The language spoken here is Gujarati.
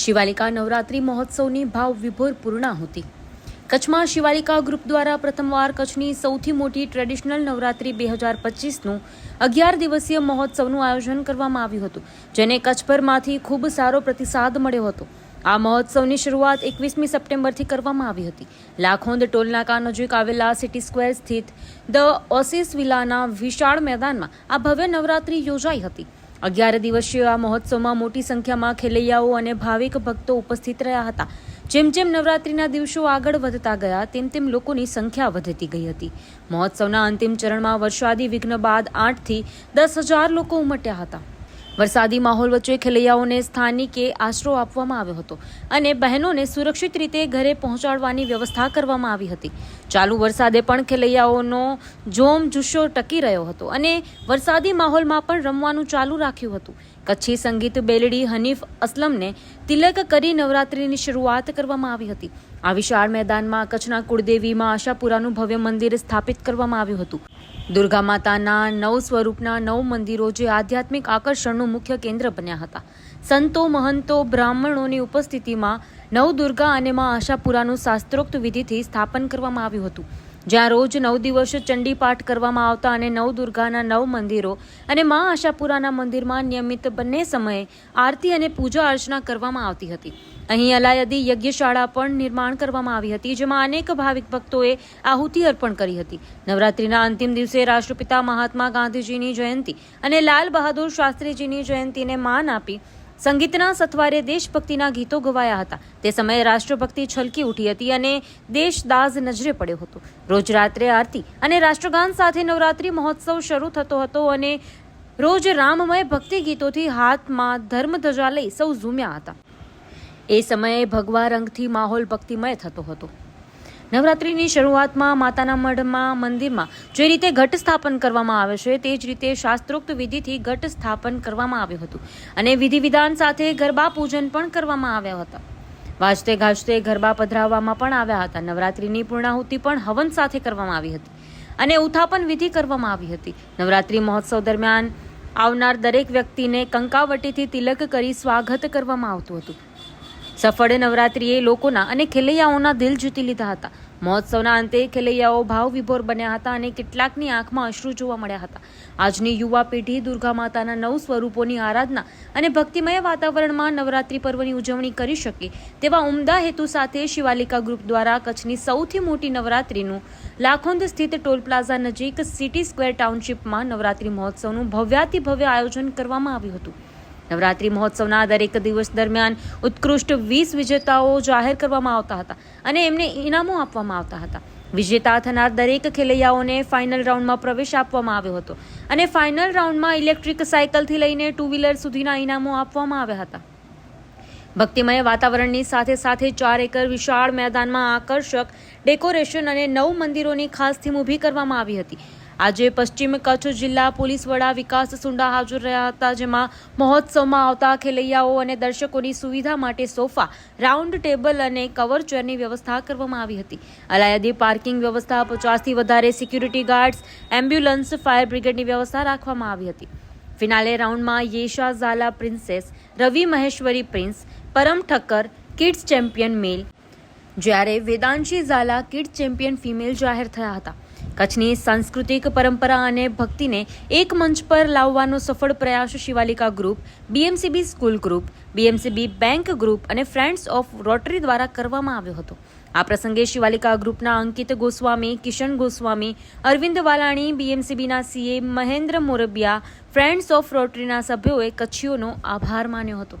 શિવાલિકા નવરાત્રિ મહોત્સવની ભાવ વિભોર પૂર્ણાહુતિ કચ્છમાં શિવાલિકા ગ્રુપ દ્વારા પ્રથમવાર કચ્છની સૌથી મોટી ટ્રેડિશનલ નવરાત્રી બે હજાર પચીસનું અગિયાર દિવસીય મહોત્સવનું આયોજન કરવામાં આવ્યું હતું, જેને કચ્છભરમાંથી ખૂબ સારો પ્રતિસાદ મળ્યો હતો. આ મહોત્સવની શરૂઆત એકવીસમી સપ્ટેમ્બરથી કરવામાં આવી હતી. લાખોંદ ટોલનાકા નજીક આવેલા સિટી સ્ક્વેર સ્થિત ધ ઓસિસ વિલાના વિશાળ મેદાનમાં આ ભવ્ય નવરાત્રિ યોજાઈ હતી. અગિયાર દિવસીય આ મહોત્સવમાં મોટી સંખ્યામાં ખેલૈયાઓ અને ભાવિક ભક્તો ઉપસ્થિત રહ્યા હતા. જેમ જેમ નવરાત્રિના દિવસો આગળ વધતા ગયા, તેમ તેમ લોકોની સંખ્યા વધતી ગઈ હતી. મહોત્સવના અંતિમ ચરણમાં વરસાદી વિઘ્ન બાદ આઠથી દસ હજાર લોકો ઉમટ્યા હતા. વરસાદી માહોલ વચ્ચે ખેલૈયાઓને સ્થાનિકે આશરો આપવામાં આવ્યો હતો અને બહેનોને સુરક્ષિત રીતે ઘરે પહોંચાડવાની વ્યવસ્થા કરવામાં આવી હતી. ચાલુ વરસાદે પણ ખેલૈયાઓનો જોમ જુસ્સો ટકી રહ્યો હતો અને વરસાદી માહોલમાં પણ રમવાનું ચાલુ રાખ્યું હતું. કચ્છી સંગીત બેલડી હનીફ અસલમને તિલક કરી નવરાત્રિની શરૂઆત કરવામાં આવી હતી. આ વિશાળ મેદાનમાં કચ્છના કુળદેવીમાં આશાપુરાનું ભવ્ય મંદિર સ્થાપિત કરવામાં આવ્યું હતું. દુર્ગા માતાના નવ સ્વરૂપના નવ મંદિરો જે આધ્યાત્મિક આકર્ષણનું મુખ્ય કેન્દ્ર બન્યા હતા. સંતો મહંતો બ્રાહ્મણોની ઉપસ્થિતિમાં નવ દુર્ગા અને માં આશાપુરાનું શાસ્ત્રોક્ત વિધિથી સ્થાપન કરવામાં આવ્યું હતું. જ્યાં રોજ નવ દિવસ ચંડી પાઠ કરવામાં આવતા અને નવ દુર્ગાના નવ મંદિરો અને મા આશાપુરાના મંદિરમાં નિયમિત બંને સમયે આરતી અને પૂજા અર્ચના કરવામાં આવતી હતી. અહીં અલાયદી યજ્ઞશાળા પણ નિર્માણ કરવામાં આવી હતી, જેમાં અનેક ભાવિક ભક્તોએ આહુતિ અર્પણ કરી હતી. નવરાત્રિના અંતિમ દિવસે રાષ્ટ્રપિતા મહાત્મા ગાંધીજીની જયંતિ અને લાલ બહાદુર શાસ્ત્રીજીની જયંતિને માન આપી સંગીતના સથવારે દેશભક્તિના ગીતો ગવાયા હતા. તે સમયે રાષ્ટ્રભક્તિ છલકી ઉઠી હતી અને દેશ દાઝ નજરે પડ્યો હતો. રોજ રાત્રે આરતી અને રાષ્ટ્રગાન સાથે નવરાત્રિ મહોત્સવ શરૂ થતો હતો અને રોજ રામમય ભક્તિ ગીતોથી હાથમાં ધર્મધજા લઈ સૌ ઝૂમ્યા હતા. એ સમયે ભગવા રંગથી માહોલ ભક્તિમય થતો હતો. નવરાત્રિની શરૂઆતમાં માતાના મઢમાં મંદિરમાં જે રીતે ઘટ સ્થાપન કરવામાં આવે છે, તે જ રીતે શાસ્ત્રોક્ત વિધિથી ઘટ સ્થાપન કરવામાં આવ્યું હતું અને વિધિ વિધાન સાથે ગરબા પૂજન પણ કરવામાં આવ્યા હતા. વાજતે ગાજતે ગરબા પધરાવવામાં પણ આવ્યા હતા. નવરાત્રિની પૂર્ણાહુતિ પણ હવન સાથે કરવામાં આવી હતી અને ઉથાપન વિધિ કરવામાં આવી હતી. નવરાત્રિ મહોત્સવ દરમિયાન આવનાર દરેક વ્યક્તિને કંકાવટીથી તિલક કરી સ્વાગત કરવામાં આવતું હતું. સફળ નવરાત્રિએ લોકોના અને ખેલૈયાઓના દિલ જીતી લીધા હતા. મહોત્સવના અંતે ખેલૈયાઓ ભાવ વિભોર બન્યા હતા અને કેટલાકની આંખમાં અશ્રુ જોવા મળ્યા હતા. આજની યુવા પેઢી દુર્ગા માતાના નવ સ્વરૂપોની આરાધના અને ભક્તિમય વાતાવરણમાં નવરાત્રિ પર્વની ઉજવણી કરી શકે તેવા ઉમદા હેતુ સાથે શિવાલિકા ગ્રુપ દ્વારા કચ્છની સૌથી મોટી નવરાત્રિનું લાખોંદ સ્થિત ટોલ પ્લાઝા નજીક સિટી સ્ક્વેર ટાઉનશીપમાં નવરાત્રિ મહોત્સવનું ભવ્યાતિ ભવ્ય આયોજન કરવામાં આવ્યું હતું. નવરાત્રિ મહોત્સવના દરેક દિવસ દરમિયાન ઉત્કૃષ્ટ વીસ વિજેતાઓ જાહેર કરવામાં આવતા હતા અને એમને ઇનામો આપવામાં આવતા હતા. વિજેતા થનાર દરેક ખેલૈયાઓને ફાઇનલ રાઉન્ડમાં પ્રવેશ આપવામાં આવ્યો હતો અને ફાઇનલ રાઉન્ડમાં ઇલેક્ટ્રિક સાયકલથી લઈને ટુ વ્હીલર સુધીના ઇનામો આપવામાં આવ્યા હતા. ભક્તિમય વાતાવરણની સાથે સાથે ચાર એકર વિશાળ મેદાનમાં આકર્ષક ડેકોરેશન અને નવ મંદિરોની ખાસ થીમ ઊભી કરવામાં આવી હતી. આજે પશ્ચિમ કચ્છ જિલ્લા પોલીસ વડા વિકાસ સુંડા હાજર રહ્યા હતા, જેમાં મહોત્સવમાં આવતા ખેલૈયાઓ અને દર્શકોની સુવિધા માટે સોફા, રાઉન્ડ ટેબલ અને કવર ચેરની વ્યવસ્થા કરવામાં આવી હતી. અલાયદી પાર્કિંગ વ્યવસ્થા, પચાસથી વધારે સિક્યુરિટી ગાર્ડ્સ, એમ્બ્યુલન્સ, ફાયર બ્રિગેડની વ્યવસ્થા રાખવામાં આવી હતી. ફિનાલે રાઉન્ડમાં Yesha Zala princess, Ravi Maheshwari prince, Param Thakkar, kids champion male. જ્યારે Vedanshi Zala kids champion female જાહેર થયા હતા. કચ્છની સાંસ્કૃતિક પરંપરા અને ભક્તિને એક મંચ પર લાવવાનો સફળ પ્રયાસ Shivalika group BMCB school group BMCB bank group અને ફ્રેન્ડ્સ ઓફ રોટરી દ્વારા કરવામાં આવ્યો હતો. આ પ્રસંગે શિવાલિકા ગ્રુપના Ankit Goswami, Kishan Goswami, Arvind Valani બીએમસીબીના CA Mahendra Morbiya friends of રોટરીના સભ્યોએ કચ્છીઓનો આભાર માન્યો હતો.